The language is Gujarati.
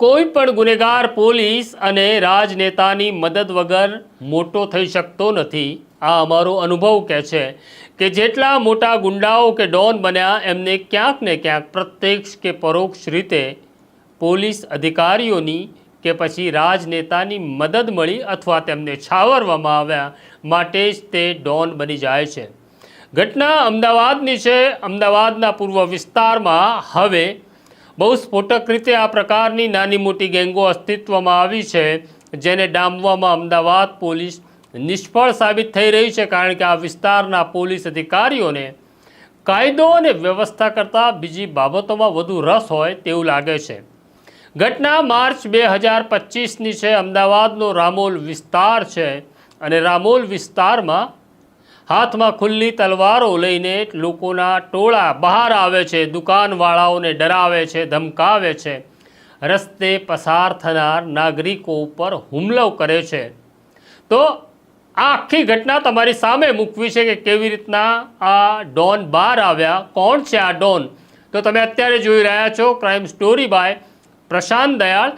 કોઈ પણ ગુનેગાર પોલીસ અને રાજનેતાની મદદ વગર મોટો થઈ શકતો નથી. આ અમારો અનુભવ કહે છે કે જેટલા મોટા ગુંડાઓ કે ડોન બન્યા, એમને ક્યાંક ને ક્યાંક પ્રત્યક્ષ કે પરોક્ષ રીતે પોલીસ અધિકારીઓની કે પછી રાજનેતાની મદદ મળી અથવા તેમને છાવરવામાં આવ્યા માટે જ તે ડોન બની જાય છે. ઘટના અમદાવાદની છે. અમદાવાદના પૂર્વ વિસ્તારમાં હવે બહુ સ્ફોટક રીતે આ પ્રકારની નાની મોટી ગેંગો અસ્તિત્વમાં આવી છે, જેને ડામવામાં અમદાવાદ પોલીસ નિષ્ફળ સાબિત થઈ રહી છે, કારણ કે આ વિસ્તારના પોલીસ અધિકારીઓને કાયદો અને વ્યવસ્થા કરતાં બીજી બાબતોમાં વધુ રસ હોય તેવું લાગે છે. ઘટના માર્ચ બે હજાર પચીસની છે. અમદાવાદનો રામોલ વિસ્તાર છે અને રામોલ વિસ્તારમાં હાથમાં ખુલ્લી તલવારો લઈને લોકોના ટોળા બહાર આવે છે, દુકાનવાળાઓને ડરાવે છે, ધમકાવે છે. રસ્તે પસાર થનાર નાગરિકો ઉપર હુમલો કરે છે. તો આ આખી ઘટના તમારી સામે મૂકવી છે કે કેવી રીતના આ ડોન બહાર આવ્યા? કોણ છે આ ડોન? તો તમે અત્યારે જોઈ રહ્યા છો crime story by Prashant Dayal.